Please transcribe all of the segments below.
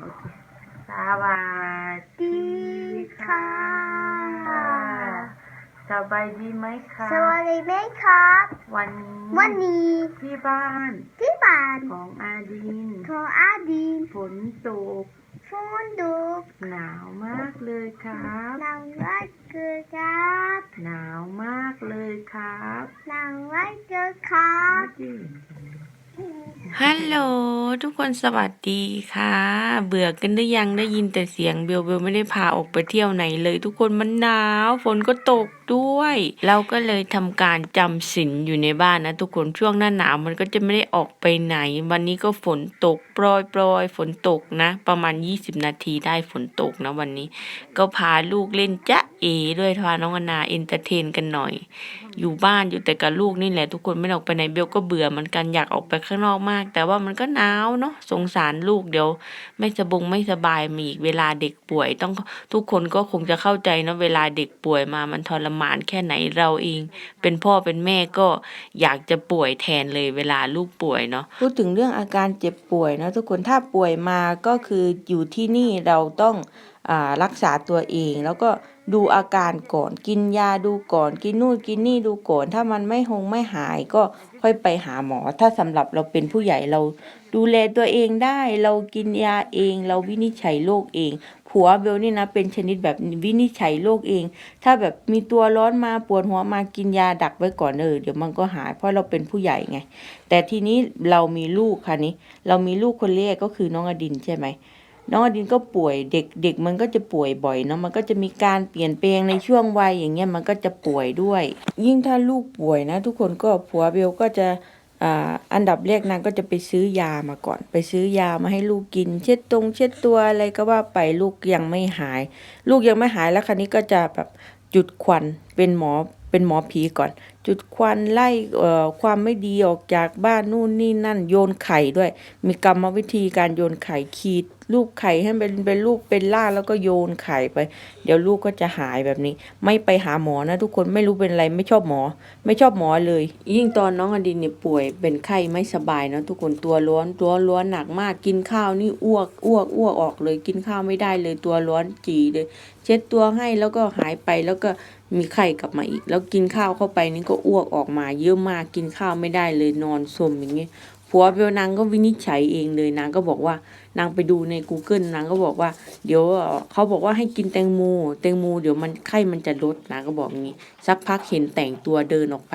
โอเคสวัสดีค่ะ สบายดีไหมคะสวัสดีไหมครับ วันนี้วันนี้ที่บ้านที่บ้านของอาดินของอาดีนฝนตกฝนตกหนาวมากเลยครับหนังวัดเกิดครับหนาวมากเลยครับหนังวัดเกิดครับ ฮัลโหลทุกคนสวัสดีค่ะ เบื่อกันหรือยังได้ยินแต่เสียงเบลเบลไม่ได้พาออกไปเที่ยวไหนเลย ทุกคนมันหนาวฝนก็ตกด้วย เราก็เลยทำการจำศีลอยู่ในบ้านนะ ทุกคนช่วงหน้าหนาวมันก็จะไม่ได้ออกไปไหน วันนี้ก็ฝนตกโปรยโปรยฝนตกนะ ประมาณ 20 นาทีได้ฝนตกนะวันนี้ ก็พาลูกเล่นจ๊ะเอ ด้วยพาน้องอนาเอนเตอร์เทนกันหน่อย อยู่บ้านอยู่แต่กับลูกนี่แหละ ทุกคนไม่ออกไปไหนเบลก็เบื่อเหมือนกันอยากออกไปข้างนอกมาก แต่ว่ามันก็หนาวเนาะสงสารลูกเดี๋ยว ไม่สบงไม่สบายมีอีกเวลาเด็กป่วย ต้องทุกคนก็คงจะเข้าใจเนอะเวลาเด็กป่วยมามันทรมานแค่ไหนเราเอง เป็นพ่อเป็นแม่ก็อยากจะป่วยแทนเลยเวลาลูกป่วยเนาะพูดถึงเรื่องอาการเจ็บป่วยนะทุกคนถ้าป่วยมาก็คืออยู่ที่นี่เราต้องอรักษาตัวเองแล้วก็ ดูอาการก่อนกินยาดูก่อนกินนู่นกินนี่ดูก่อน ถ้ามันไม่หงไม่หายก็ค่อยไปหาหมอ ถ้าสำหรับเราเป็นผู้ใหญ่เราดูแลตัวเองได้ เรากินยาเอง เราวินิจฉัยโรคเอง ผัวเบลนี่นะเป็นชนิดแบบวินิจฉัยโรคเอง ถ้าแบบมีตัวร้อนมาปวดหัวมากินยาดักไว้ก่อนเออเดี๋ยวมันก็หายเพราะเราเป็นผู้ใหญ่ไง แต่ทีนี้เรามีลูกค่ะนี้ เรามีลูกคนแรกก็คือน้องอดินใช่ไหม น้องอดินก็ป่วยเด็กเด็กมันก็จะป่วยบ่อยเนาะมันก็จะมีการเปลี่ยนแปลงในช่วงวัยอย่างเงี้ยมันก็จะป่วยด้วย ยิ่งถ้าลูกป่วยนะ ทุกคนก็ผัวเบลก็จะอ่าอันดับแรกนางก็จะไปซื้อยามาก่อน ไปซื้อยามาให้ลูกกิน เช็ดตรง เช็ดตัวอะไรก็ว่าไปลูกยังไม่หาย ลูกยังไม่หายแล้วคราวนี้ก็จะแบบจุดควันเป็นหมอเป็นหมอผีก่อน จุดควันไล่เอ่อความไม่ดีออกจากบ้านนู่นนี่นั่นโยนไข่ด้วย มีกรรมวิธีการโยนไข่ขีด ลูกไข่ให้เป็นเป็นลูกเป็นล่าแล้วก็โยนไข่ไป เดี๋ยวลูกก็จะหายแบบนี้ ไม่ไปหาหมอนะทุกคนไม่รู้เป็นอะไรไม่ชอบหมอ ไม่ชอบหมอเลย ยิ่งตอนน้องอดินเนี่ยป่วยเป็นไข้ไม่สบายนะทุกคนตัวร้อนตัวร้อนหนักมากกินข้าวนี่อ้วกอ้วกอ้วกออกเลย กินข้าวไม่ได้เลยตัวร้อนจีเลย เช็ดตัวให้แล้วก็หายไปแล้วก็มีไข้กลับมาอีก แล้วกินข้าวเข้าไปนี่ก็อ้วกออกมาเยอะมากกินข้าวไม่ได้เลยนอนสมอย่างเงี้ย ผัวเบลนางก็วินิจฉัยเองเลยนางก็บอกว่านางไปดูใน Google นางก็บอกว่า เดี๋ยวเอ่อเขาบอกว่าให้กินแตงโมแตงโมเดี๋ยวมันไข้มันจะลดนางก็บอกงี้ สักพักเห็นแต่งตัวเดินออกไป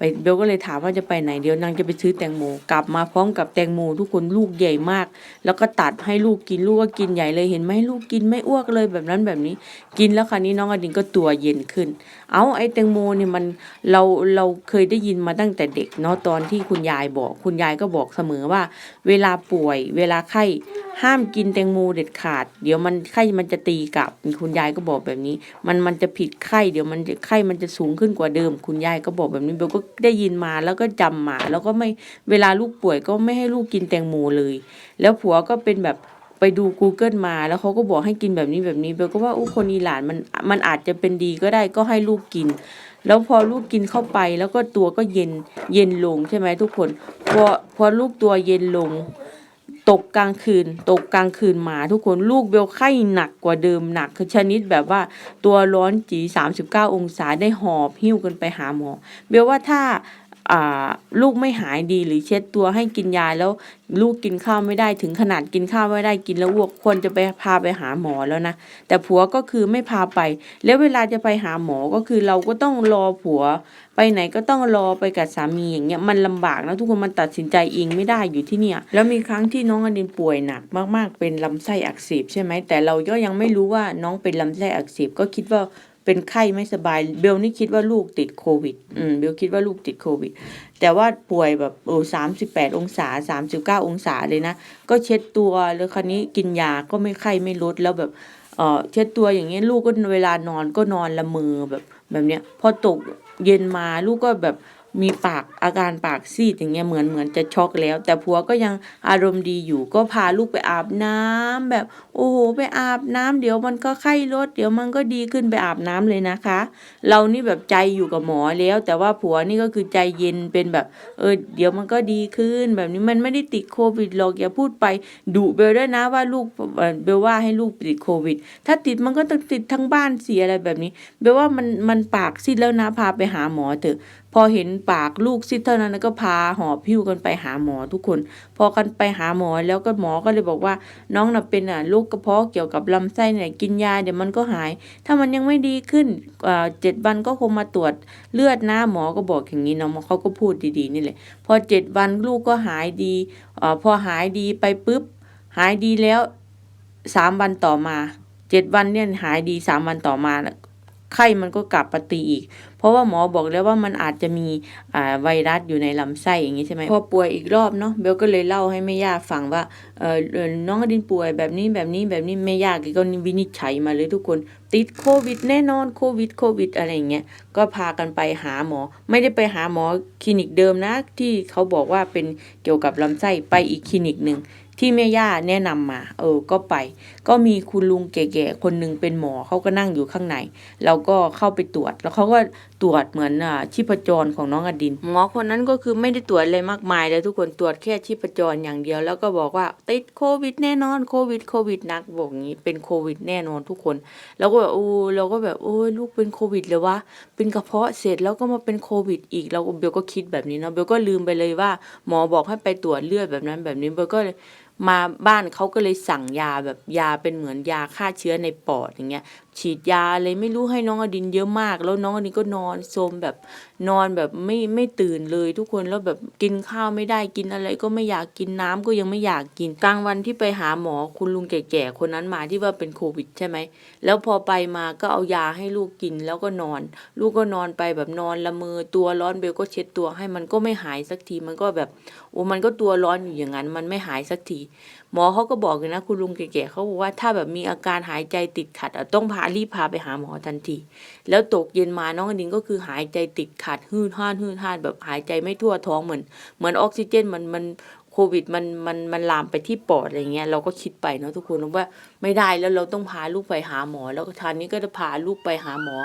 ไปเบลก็เลยถามว่าจะไปไหนเดี๋ยวนางจะไปซื้อแตงโมกลับมาพร้อมกับแตงโมทุกคนลูกใหญ่มาก แล้วก็ตัดให้ลูกกินลูกก็กินใหญ่เลยเห็นไหมลูกกินไม่อ้วกเลยแบบนั้นแบบนี้ กินแล้วคราวนี้น้องอดินก็ตัวเย็นขึ้น เอาไอ้แตงโมเนี่ยมันเราเราเคยได้ยินมาตั้งแต่เด็กเนาะตอนที่คุณยายบอก คุณยายก็บอกเสมอว่า เวลาป่วย เวลาไข้ห้ามกินแตงโมเด็ดขาด เดี๋ยวมันไข้มันจะตีกลับคุณยายก็บอกแบบนี้ มันมันจะผิดไข้เดี๋ยวมันไข้มันจะสูงขึ้นกว่าเดิม คุณยายก็บอกแบบนี้เบลก็ได้ยินมาแล้วก็จำมา แล้วก็ไม่เวลาลูกป่วยก็ไม่ให้ลูกกินแตงโมเลย แล้วผัวก็เป็นแบบไปดู Google มา แล้วเขาก็บอกให้กินแบบนี้แบบนี้เบลก็ว่าอู้คนอีหลานมันมันอาจจะเป็นดีก็ได้ก็ให้ลูกกิน แล้วพอลูกกินเข้าไปแล้วก็ตัวก็เย็นเย็นลงใช่ไหมทุกคนพอพอลูกตัวเย็นลง ตกกลางคืน ตกกลางคืนมาทุกคนลูกเบลไข้หนักกว่าเดิมหนักคือชนิดแบบว่าตัวร้อนจี 39 องศาได้หอบหิ้วกันไปหาหมอ เบลว่าถ้า ลูกไม่หายดีหรือเช็ดตัวให้กินยาแล้วลูกกินข้าวไม่ได้ถึงขนาดกินข้าวไม่ได้กินแล้วอ้วกควรจะไปพาไปหาหมอแล้วนะ แต่ผัวก็คือไม่พาไป แล้วเวลาจะไปหาหมอก็คือเราก็ต้องรอผัว ไปไหนก็ต้องรอไปกับสามีอย่างเงี้ยมันลำบากนะทุกคนมันตัดสินใจเองไม่ได้อยู่ที่เนี่ย แล้วมีครั้งที่น้องอดินป่วยหนักมากๆเป็นลำไส้อักเสบใช่ไหมแต่เราก็ยังไม่รู้ว่าน้องเป็นลำไส้อักเสบก็คิดว่า เป็นไข้ไม่สบาย เบลนี่คิดว่าลูกติดโควิด อืมเบลคิดว่าลูกติดโควิด แต่ว่าป่วยแบบโอ้สามสิบแปดองศาสามสิบเก้าองศาเลยนะ ก็เช็ดตัวแล้วคราวนี้กินยาก็ไม่ไข้ไม่ลดแล้วแบบเออเช็ดตัวอย่างเงี้ยลูกก็เวลานอนก็นอนละเมอแบบแบบเนี้ยพอตกเย็นมาลูกก็แบบ มีปากอาการปากซีดอย่างเงี้ยเหมือนเหมือนจะช็อกแล้ว แต่ผัวก็ยังอารมณ์ดีอยู่ก็พาลูกไปอาบน้ำแบบโอ้โหไปอาบน้ำเดี๋ยวมันก็ไข้ลดเดี๋ยวมันก็ดีขึ้นไปอาบน้ำเลยนะคะ เรานี่แบบใจอยู่กับหมอแล้ว แต่ว่าผัวนี่ก็คือใจเย็นเป็นแบบ เออเดี๋ยวมันก็ดีขึ้น แบบนี้มันไม่ได้ติดโควิดหรอกอย่าพูดไปดุเบลด้วยนะว่าลูกเอ่อเบลว่าให้ลูกติดโควิด ถ้าติดมันก็ต้องติดทั้งบ้านเสียอะไรแบบนี้เบลว่ามันมันปากซีดแล้วนะพาไปหาหมอเถอะ พอเห็นปากลูกซิดเท่านั้นก็พาหอบพิ้วกันไปหาหมอทุกคน พอกันไปหาหมอแล้วก็หมอก็เลยบอกว่า น้องน่ะเป็นอะโรคกระเพาะเกี่ยวกับลำไส้เนี่ยกินยาเดี๋ยวมันก็หาย ถ้ามันยังไม่ดีขึ้นอ่าเจ็ดวันก็คงมาตรวจเลือดนะหมอก็บอกอย่างนี้เนาะเขาก็พูดดีๆนี่แหละพอเจ็ดวันลูกก็หายดีอพอหายดีไปปุ๊บหายดีแล้วสามวันต่อมาเจ็ดวันเนี่ยหายดีสามวันต่อมา ไข้มันก็กลับมาตีอีก เพราะว่าหมอบอกแล้วว่ามันอาจจะมีอ่าไวรัสอยู่ในลำไส้อย่างนี้ใช่ไหมพอป่วยอีกรอบเนาะเบลก็เลยเล่าให้แม่ย่าฟังว่าเออน้องอดินป่วยแบบนี้แบบนี้แบบนี้แม่ย่ากก็วินิจฉัยมาเลยทุกคน ติดโควิดแน่นอนโควิดโควิดอะไรอย่างเงี้ยก็พากันไปหาหมอ ไม่ได้ไปหาหมอคลินิกเดิมนะ ที่เขาบอกว่าเป็นเกี่ยวกับลำไส้ไปอีกคลินิกหนึ่งที่แม่ย่าแนะนำมา เออ ก็ไปก็มีคุณลุงแก่ๆคนหนึ่งเป็นหมอเขาก็นั่งอยู่ข้างในเราก็เข้าไปตรวจ แล้วเขาก็ตรวจเหมือนอ่าชีพจรของน้องอดิน หมอคนนั้นก็คือไม่ได้ตรวจอะไรมากมายเลยทุกคนตรวจแค่ชีพจรอย่างเดียว แล้วก็บอกว่าติดโควิดแน่นอนโควิดโควิดนักบอกงี้เป็นโควิดแน่นอนทุกคน แล้วก็แบบโอ้เราก็แบบโอ้ยลูกเป็นโควิดเลยวะเป็นกระเพาะเสร็จแล้วก็มาเป็นโควิดอีกเราเบลก็คิดแบบนี้เนาะเบลก็ลืมไปเลยว่า หมอบอกให้ไปตรวจเลือดแบบนั้นแบบนี้เบลก็เลย มาบ้านเขาก็เลยสั่งยาแบบยาเป็นเหมือนยาฆ่าเชื้อในปอดอย่างเงี้ย ฉีดยาอะไรไม่รู้ให้น้องอดินเยอะมาก แล้วน้องอดินก็นอนโซมแบบนอนแบบไม่ไม่ตื่นเลยทุกคนแล้วแบบกินข้าวไม่ได้กินอะไรก็ไม่อยากกินน้ำก็ยังไม่อยากกินกลางวันที่ไปหาหมอคุณลุงแก่ๆคนนั้นมาที่ว่าเป็นโควิดใช่ไหมแล้วพอไปมาก็เอายาให้ลูกกินแล้วก็นอน ลูกก็นอนไปแบบนอนละเมอตัวร้อนเบลก็เช็ดตัวให้มันก็ไม่หายสักทีมันก็แบบโอ้มันก็ตัวร้อนอยู่อย่างนั้น มันไม่หายสักที หมอเขาก็บอกเลยนะ คุณลุงแก่ๆเขาบอกว่าถ้าแบบมีอาการหายใจติดขัดต้องพารีบพาไปหาหมอทันที แล้วตกเย็นมาน้องอดินก็คือหายใจติดขัดฮืดฮานฮืดฮานแบบหายใจไม่ทั่วท้องเหมือน เหมือนออกซิเจนมันมันโควิดมันมันมันลามไปที่ปอดอะไรเงี้ยเราก็คิดไปเนาะทุกคนว่าไม่ได้แล้วเราต้องพาลูกไปหาหมอ แล้วทานนี้ก็จะพาลูกไปหาหมอ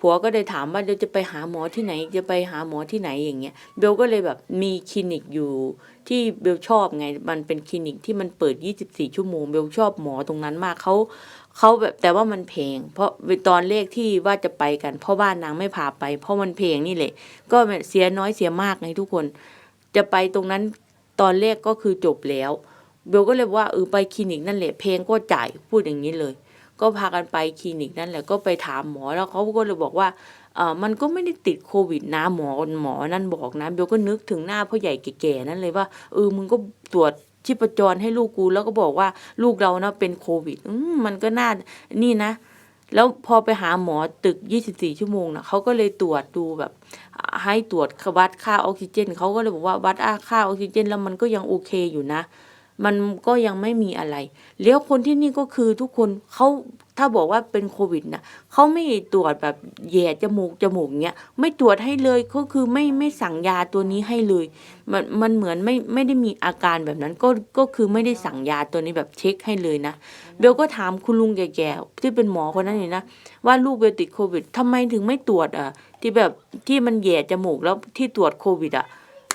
ผัวก็เลยถามว่าเดี๋ยวจะไปหาหมอที่ไหน จะไปหาหมอที่ไหนอย่างเงี้ยเบลก็เลยแบบมีคลินิกอยู่ที่เบลชอบไงมันเป็นคลินิกที่มันเปิด 24 ชั่วโมงเบลชอบหมอตรงนั้นมากเขาเขาแบบแต่ว่ามันแพงเพราะตอนเลขที่ว่าจะไปกันเพ่อบ้านนางไม่พาไป เพราะมันแพงนี่แหละ ก็เสียน้อยเสียมากไงทุกคน จะไปตรงนั้นตอนแรกก็คือจบแล้วเบลก็เลยว่าเออไปคลินิกนั่นแหละเพลงก็จ่ายพูดอย่างนี้เลย ก็พากันไปคลินิกนั่นแหละก็ไปถามหมอแล้วเขาก็เลยบอกว่าเออมันก็ไม่ได้ติดโควิดนะหมอหมอนั่นบอกนะเบลก็นึกถึงหน้าพ่อใหญ่แก่ๆนั่นเลยว่าเออมึงก็ตรวจชีพจรให้ลูกกูแล้วก็บอกว่าลูกเรานะเป็นโควิดอมมันก็น่านี่นะ แล้วพอไปหาหมอตึก 24 ชั่วโมงนะเขาก็เลยตรวจดูแบบ ให้ตรวจวัดค่าออกซิเจนเขาก็เลยบอกว่าวัดค่าออกซิเจน แล้วมันก็ยังโอเคอยู่นะ มันก็ยังไม่มีอะไร แล้วคนที่นี่ก็คือทุกคนเขาถ้าบอกว่าเป็นโควิดนะเขาไม่ตรวจแบบแย่จมูกจมูกเงี้ยไม่ตรวจให้เลยก็คือไม่ไม่สั่งยาตัวนี้ให้เลย มันมันเหมือนไม่ไม่ได้มีอาการแบบนั้นก็ก็คือไม่ได้สั่งยาตัวนี้แบบเช็คให้เลยนะเบลก็ถามคุณลุงแก่ๆที่เป็นหมอคนนั้นนี่นะว่าลูกเบลติดโควิดทำไมถึงไม่ตรวจอะที่แบบที่มันแย่จมูกแล้วที่ตรวจโควิดอะ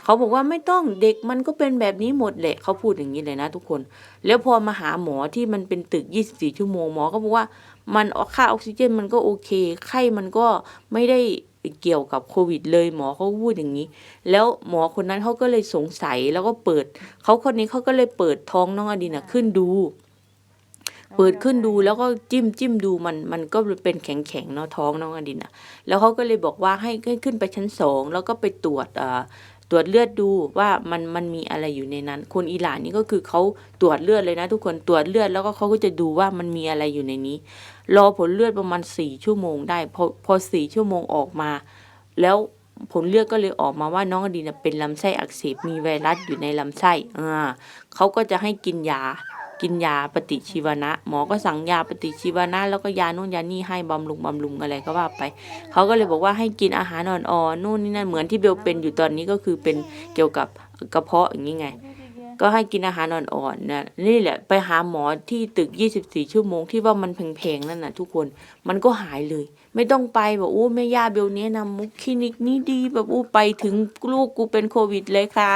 เขาบอกว่าไม่ต้องเด็กมันก็เป็นแบบนี้หมดแหละเขาพูดอย่างนี้เลยนะทุกคน แล้วพอมาหาหมอที่มันเป็นตึก 24 ชั่วโมงหมอก็บอกว่ามันค่าออกซิเจนมันก็โอเค ไข้มันก็ไม่ได้เกี่ยวกับโควิดเลยหมอเขาพูดอย่างนี้ แล้วหมอคนนั้นเขาก็เลยสงสัยแล้วก็เปิดเขาคนนี้เขาก็เลยเปิดท้องน้องอดินอะขึ้นดู เปิดขึ้นดูแล้วก็จิ้มจิ้มดูมันมันก็เป็นแข็งแข็งเนาะท้องน้องอดินอะแล้วเขาก็เลยบอกว่าให้ให้ขึ้นไปชั้นสองแล้วก็ไปตรวจอ่า ตรวจเลือดดูว่ามันมันมีอะไรอยู่ในนั้น คนอิหร่านนี่ก็คือเขาตรวจเลือดเลยนะ ทุกคนตรวจเลือดแล้วก็เขาก็จะดูว่ามันมีอะไรอยู่ในนี้ รอผลเลือดประมาณสี่ชั่วโมงได้ พอพอสี่ชั่วโมงออกมา แล้วผลเลือดก็เลยออกมาว่าน้องอดีนเป็นลำไส้อักเสบมีไวรัสอยู่ในลำไส้อ่าเขาก็จะให้กินยา กินยาปฏิชีวนะ หมอก็สั่งยาปฏิชีวนะ แล้วก็ยานู่นยานี่ให้บำรุงบำรุงอะไรก็ว่าไป เขาก็เลยบอกว่าให้กินอาหารอ่อนๆนู่นนี่นั่นเหมือนที่เบลเป็นอยู่ตอนนี้ก็คือเป็นเกี่ยวกับกระเพาะอย่างนี้ไง ก็ให้กินอาหารอ่อนๆนะนี่แหละไปหาหมอที่ตึก 24 ชั่วโมงที่ว่ามันแพงๆนั่นน่ะทุกคนมันก็หายเลย ไม่ต้องไปแบบอู้แม่ย่าเบลเนี้ยนำมุกคลินิกนี้ดีแบบอู้ไปถึงลูกกูเป็นโควิดเลยค่ะ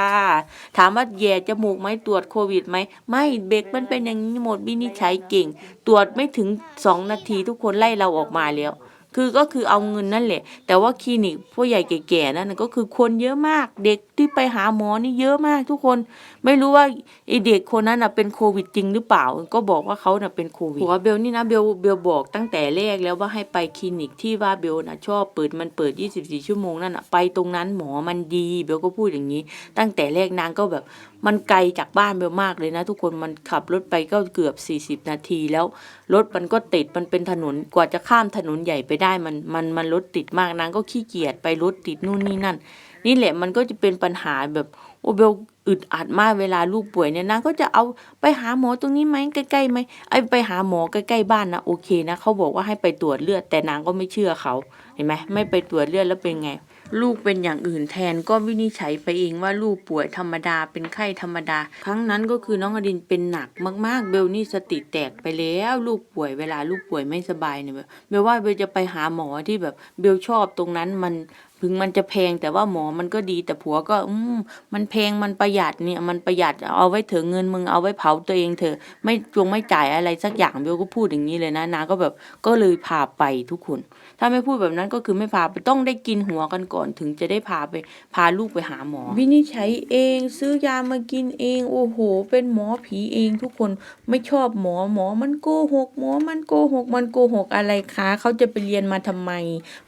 ถามว่าแย่จมูกไหมตรวจโควิดไหมไม่เบกมันเป็นอย่างนี้หมดวินิจฉัยเก่ง ตรวจไม่ถึง2นาทีทุกคนไล่เราออกมาแล้วคือก็คือเอาเงินนั่นแหละ แต่ว่าคลินิกผู้ใหญ่แก่ๆนั่นก็คือคนเยอะมากเด็กที่ไปหาหมอนี่เยอะมากทุกคน ไม่รู้ว่าไอเด็กคนนั้นน่ะเป็นโควิดจริงหรือเปล่า ก็บอกว่าเขาน่ะเป็นโควิดหัวเบลนี่นะเบลเบลบอกตั้งแต่แรกแล้วว่าให้ไปคลินิกที่ว่าเบลน่ะชอบเปิดมันเปิด 24 ชั่วโมงนั่นน่ะไปตรงนั้นหมอมันดีเบลก็พูดอย่างนี้ ตั้งแต่แรกนางก็แบบมันไกลจากบ้านเบลมากเลยนะ ทุกคนมันขับรถไปก็เกือบ 40 นาทีแล้วรถมันก็ติดมันเป็นถนนกว่าจะข้ามถนนใหญ่ไปได้มันมันมันรถติดมากนางก็ขี้เกียจไปรถติดนู่นนี่นั่น นี่แหละมันก็จะเป็นปัญหาแบบโอเบลอึดอัดมากเวลาลูกป่วยเนี่ยนางก็จะเอาไปหาหมอตรงนี้ไหมใกล้ๆไหมไอ้ไปหาหมอใกล้ๆบ้านนะโอเคนะเขาบอกว่าให้ไปตรวจเลือดแต่นางก็ไม่เชื่อเขาเห็นไหมไม่ไปตรวจเลือดแล้วเป็นไง ลูกเป็นอย่างอื่นแทนก็วินิจฉัยไปเองว่าลูกป่วยธรรมดาเป็นไข้ธรรมดา ครั้งนั้นก็คือน้องอดินเป็นหนักมาก ๆ เบลนี่สติแตกไปแล้วลูกป่วยเวลาลูกป่วยไม่สบายเนี่ยเบลว่าเบลจะไปหาหมอที่แบบเบลชอบตรงนั้นมันถึงมันจะแพงแต่ว่าหมอมันก็ดีแต่ผัวก็อืมมันแพงมันประหยัดเนี่ยมันประหยัดเอาไว้เถอะเงินมึงเอาไว้เผาตัวเองเถอะไม่จงไม่จ่ายอะไรสักอย่างเบลก็พูดอย่างนี้เลยนะนาก็แบบก็เลยพาไปทุกคน ถ้าไม่พูดแบบนั้นก็คือไม่พาไปต้องได้กินหัวกันก่อนถึงจะได้พาไปพาลูกไปหาหมอ วินิจฉัยเองซื้อยามากินเองโอ้โห เป็นหมอผีเองทุกคนไม่ชอบหมอหมอมันโกหกหมอมันโกหกมันโกหกอะไรคะเขาจะไปเรียนมาทำไม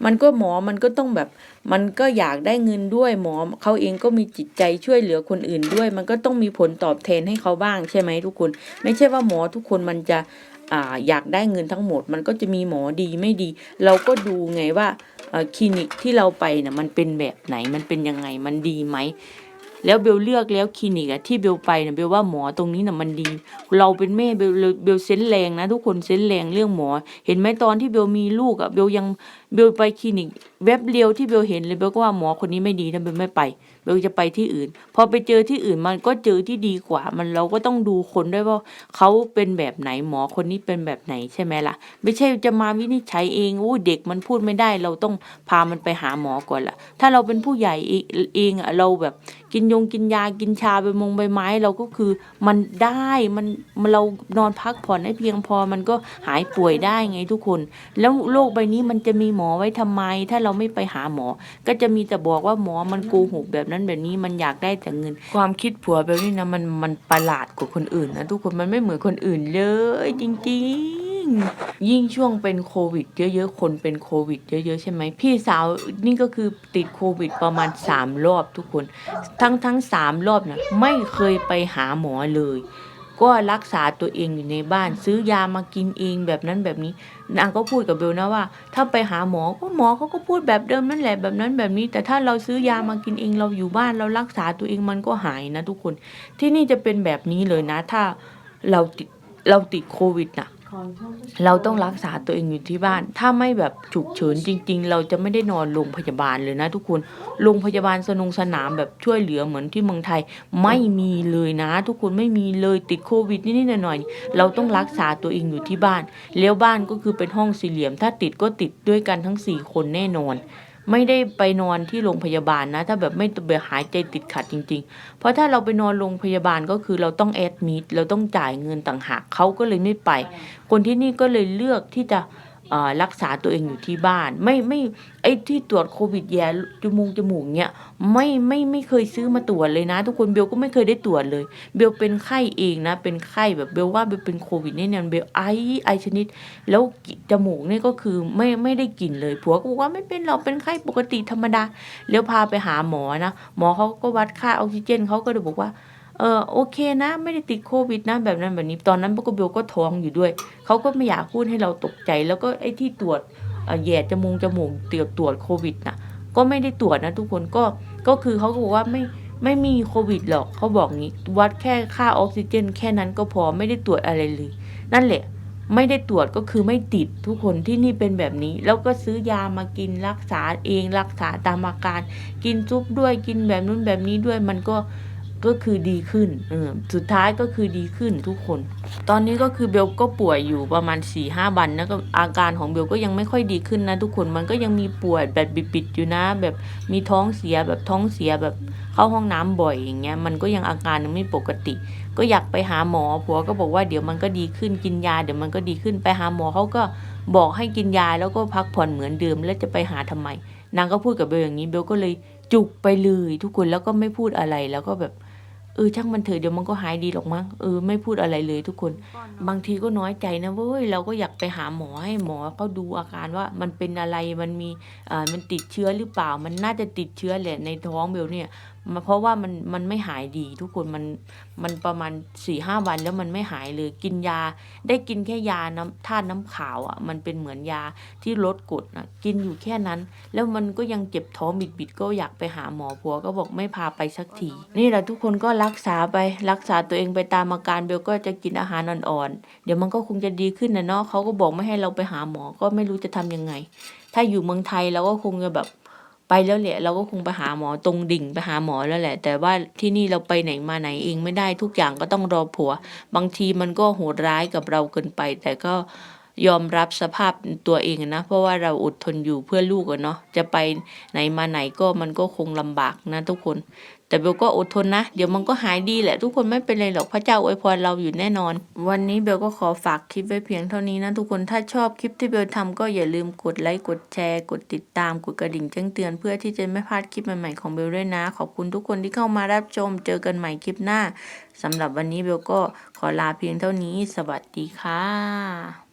มันก็หมอมันก็ต้องแบบมันก็อยากได้เงินด้วยหมอเขาเองก็มีจิตใจช่วยเหลือคนอื่นด้วย มันก็ต้องมีผลตอบแทนให้เขาบ้างใช่ไหมทุกคน ไม่ใช่ว่าหมอทุกคนมันจะ ออยากได้เงินทั้งหมด มันก็จะมีหมอดีไม่ดี เราก็ดูไงว่าคลินิกที่เราไปน่ะมันเป็นแบบไหนมันเป็นยังไงมันดีไหมแล้วเบลเลือกแล้วคลินิกอะที่เบลไปเนี่ยเบลว่าหมอตรงนี้น่ะมันดี เราเป็นแม่เบลเบลเซนแรงนะ ทุกคนเซนแรงเรื่องหมอ เห็นไหมตอนที่เบลมีลูกอะเบลยังเบลไปคลินิกแวบเดียวที่เบลเห็นเลยเบลก็ว่าหมอคนนี้ไม่ดีนะเบลไม่ไป เบลจะไปที่อื่น พอไปเจอที่อื่นมันก็เจอที่ดีกว่า มันเราก็ต้องดูคนด้วยว่าเขาเป็นแบบไหนหมอคนนี้เป็นแบบไหนใช่ไหมล่ะ ไม่ใช่จะมาวินิจฉัยเองอู้เด็กมันพูดไม่ได้ เราต้องพามันไปหาหมอก่อนละถ้าเราเป็นผู้ใหญ่เองเอะเราแบบกินยงกินยากินชาใบมงใบไม้เราก็คือมันได้มันมันเรานอนพักผ่อนให้เพียงพอมันก็หายป่วยได้ไงทุกคน แล้วโลกใบนี้มันจะมีหมอไว้ทำไม ถ้าเราไม่ไปหาหมอ ก็จะมีแต่บอกว่าหมอมันโกหกแบบนั้นแบบนี้มันอยากได้แต่เงิน ความคิดผัวแบบนี้นะมันมันประหลาดกว่าคนอื่นนะทุกคนมันไม่เหมือนคนอื่นเลยจริงๆ ยิ่งช่วงเป็นโควิดเยอะๆคนเป็นโควิดเยอะๆใช่ไหมพี่สาวนี่ก็คือติดโควิดประมาณสามรอบทุกคน ทั้งทั้งสามรอบนะไม่เคยไปหาหมอเลย ก็รักษาตัวเองอยู่ในบ้าน ซื้อยามากินเองแบบนั้นแบบนี้ นางก็พูดกับเบลนะว่า ถ้าไปหาหมอก็หมอเขาก็พูดแบบเดิมนั่นแหละแบบนั้นแบบนี้ แต่ถ้าเราซื้อยามากินเองเราอยู่บ้านเรารักษาตัวเองมันก็หายนะทุกคน ที่นี่จะเป็นแบบนี้เลยนะ ถ้าเราติดเราติดโควิดนะ เราต้องรักษาตัวเองอยู่ที่บ้าน ถ้าไม่แบบฉุกเฉินจริง ๆ เราจะไม่ได้นอนโรงพยาบาลเลยนะทุกคน โรงพยาบาลสนงสนามแบบช่วยเหลือเหมือนที่เมืองไทยไม่มีเลยนะ ทุกคนไม่มีเลยติดโควิดนิดๆหน่อยๆ เราต้องรักษาตัวเองอยู่ที่บ้าน แล้วบ้านก็คือเป็นห้องสี่เหลี่ยม ถ้าติดก็ติดด้วยกันทั้งสี่คนแน่นอน ไม่ได้ไปนอนที่โรงพยาบาลนะ ถ้าแบบไม่เบบหายใจติดขัดจริง ๆ เพราะถ้าเราไปนอนโรงพยาบาลก็คือเราต้องแอดมิดเราต้องจ่ายเงินต่างหากเขาก็เลยไม่ไป คนที่นี่ก็เลยเลือกที่จะ รักษาตัวเองอยู่ที่บ้าน ไม่ไม่ไอ้ที่ตรวจโควิดแย่จมูกจมูกเนี่ยไม่ไม่ไม่เคยซื้อมาตรวจเลยนะ ทุกคนเบลก็ไม่เคยได้ตรวจเลย เบลเป็นไข้เองนะ เป็นไข้แบบเบลว่าเบลเป็นโควิดแน่นอนเบลไอไอชนิด แล้วจมูกเนี่ยก็คือไม่ไม่ได้กลิ่นเลยผัวก็บอกว่าไม่เป็นเราเป็นไข้ปกติธรรมดาแล้วพาไปหาหมอนะหมอเขาก็วัดค่าออกซิเจนเขาก็เลยบอกว่า เออโอเคนะไม่ได้ติดโควิดนะแบบนั้นแบบนี้ตอนนั้นปกเบลก็ท้องอยู่ด้วย เขาก็ไม่อยากพูดให้เราตกใจ แล้วก็ไอ้ที่ตรวจแย่จมูกจมูกตรวจตรวจโควิดน่ะก็ไม่ได้ตรวจนะทุกคนก็ก็คือเขาก็บอกว่าไม่ไม่มีโควิดหรอกเขาบอกงี้วัดแค่ค่าออกซิเจน แค่นั้นก็พอไม่ได้ตรวจอะไรเลย นั่นแหละ ไม่ได้ตรวจก็คือไม่ติดทุกคนที่นี่เป็นแบบนี้ แล้วก็ซื้อยามากินรักษาเองรักษาตามอาการ กินซุปด้วยกินแบบนู้นแบบนี้ด้วยมันก็ ก็คือดีขึ้นเออสุดท้ายก็คือดีขึ้นทุกคน ตอนนี้ก็คือเบลก็ป่วยอยู่ประมาณ4ี่ห้าวันนะก็อาการของเบลก็ยังไม่ค่อยดีขึ้นนะทุกคนมันก็ยังมีปวดแบบบิดๆอยู่นะ แบบมีท้องเสียแบบท้องเสียแบบเข้าห้องน้ำบ่อยอย่างเงี้ยมันก็ยังอาการยังไม่ปกติ ก็อยากไปหาหมอผัวก็บอกว่าเดี๋ยวมันก็ดีขึ้นกินยา เดี๋ยวมันก็ดีขึ้นไปหาหมอเขาก็บอกให้กินยาแล้วก็พักผ่อนเหมือนเดิมแล้วจะไปหาทำไมนางก็พูดกับเบลอย่างนี้เบลก็เลยจุกไปเลยทุกคนแล้วก็ไม่พูดอะไรแล้วก็แบบ เออช่างมันเถอะเดี๋ยวมันก็หายดีหรอกมั้งเออไม่พูดอะไรเลยทุกคน บางทีก็น้อยใจนะเว้ยเราก็อยากไปหาหมอให้หมอเขาดูอาการว่ามันเป็นอะไรมันมีอ่ามันติดเชื้อหรือเปล่า มันน่าจะติดเชื้อแหละในท้องเบลเนี่ยมา เพราะว่ามันมันไม่หายดีทุกคนมันมันประมาณสี่ห้าวันแล้วมันไม่หายเลยกินยา ได้กินแค่ยาน้ำธาตุน้ำขาวอะมันเป็นเหมือนยาที่ลดกรดนะกินอยู่แค่นั้น แล้วมันก็ยังเจ็บท้องบิดๆก็อยากไปหาหมอผัวก็บอกไม่พาไปสักที นี่แหละทุกคนก็รักษาไปรักษาตัวเองไปตามอาการเบลก็จะกินอาหารอ่อนๆเดี๋ยวมันก็คงจะดีขึ้นนะเนาะเขาก็บอกไม่ให้เราไปหาหมอก็ไม่รู้จะทำยังไง ถ้าอยู่เมืองไทยเราก็คงจะแบบ ไปแล้วแหละเราก็คงไปหาหมอตรงดิ่งไปหาหมอแล้วแหละ แต่ว่าที่นี่เราไปไหนมาไหนเองไม่ได้ทุกอย่างก็ต้องรอผัว บางทีมันก็โหดร้ายกับเราเกินไป แต่ก็ยอมรับสภาพตัวเองนะ เพราะว่าเราอดทนอยู่เพื่อลูกอะเนาะจะไปไหนมาไหนก็มันก็คงลำบากนะทุกคน แต่เบลก็อดทนนะ เดี๋ยวมันก็หายดีแหละ ทุกคนไม่เป็นไรหรอกพระเจ้าอวยพรเราอยู่แน่นอน วันนี้เบลก็ขอฝากคลิปไว้เพียงเท่านี้นะทุกคนถ้าชอบคลิปที่เบลทำก็อย่าลืมกดไลค์กดแชร์ กดติดตามกดกระดิ่งแจ้งเตือน เพื่อที่จะไม่พลาดคลิปใหม่ๆของเบลด้วยนะ ขอบคุณทุกคนที่เข้ามารับชม เจอกันใหม่คลิปหน้าสำหรับวันนี้เบลก็ขอลาเพียงเท่านี้ สวัสดีค่ะ